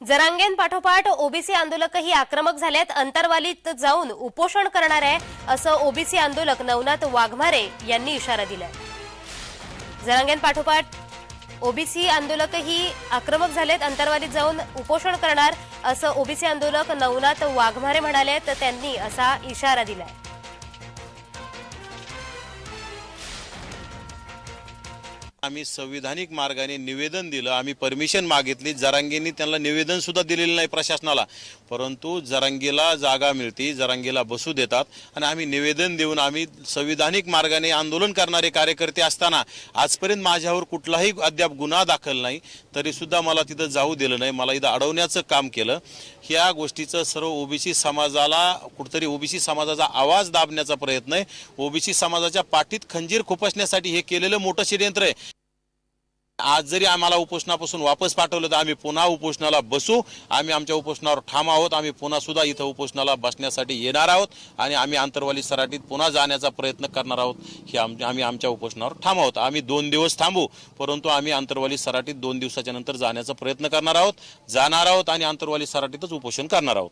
जरांगेन पाठोपाठ ओबीसी आंदोलकही आक्रमक झालेत अंतरवालीत जाऊन उपोषण करणार आहे असं ओबीसी आंदोलक नवनाथ वाघमारे यांनी इशारा दिलाय. जरांगेन पाठोपाठ ओबीसी आंदोलकही आक्रमक झालेत. अंतरवालीत जाऊन उपोषण करणार असं ओबीसी आंदोलक नवनाथ वाघमारे म्हणाले तर त्यांनी असा इशारा दिलाय. आम्ही संविधानिक मार्गाने निवेदन दिलं आम्ही परमिशन मागितली जरांगींनी त्यांना निवेदन सुद्धा दिलेलं नाही प्रशासनाला. परंतु जरांगीला जागा मिळते जरांगीला बसू देतात आणि आम्ही निवेदन देऊन आम्ही संविधानिक मार्गाने आंदोलन करणारे कार्यकर्ते असताना आजपर्यंत माझ्यावर कुठलाही अद्याप गुन्हा दाखल नाही तरीसुद्धा मला तिथं जाऊ दिलं नाही मला इथं अडवण्याचं काम केलं. ह्या गोष्टीचं सर्व ओबीसी समाजाला कुठतरी ओबीसी समाजाचा आवाज दाबण्याचा प्रयत्न आहे. ओबीसी समाजाच्या पाठीत खंजीर खुपसण्यासाठी हे केलेलं मोठं षडयंत्र आहे. आज जरी आम्हाला उपोषणापासून वापस पाठवलं तर आम्ही पुन्हा उपोषणाला बसू. आम्ही आमच्या उपोषणावर ठाम आहोत. आम्ही पुन्हा सुद्धा इथं उपोषणाला बसण्यासाठी येणार आहोत आणि आम्ही आंतरवाली सराटीत पुन्हा जाण्याचा प्रयत्न करणार आहोत हे आम आम्ही आमच्या उपोषणावर ठाम आहोत. आम्ही दोन दिवस थांबू परंतु आम्ही आंतरवाली सराटीत दोन दिवसाच्या नंतर जाण्याचा प्रयत्न करणार आहोत. जाणार आहोत आणि आंतरवाली सराटीतच उपोषण करणार आहोत.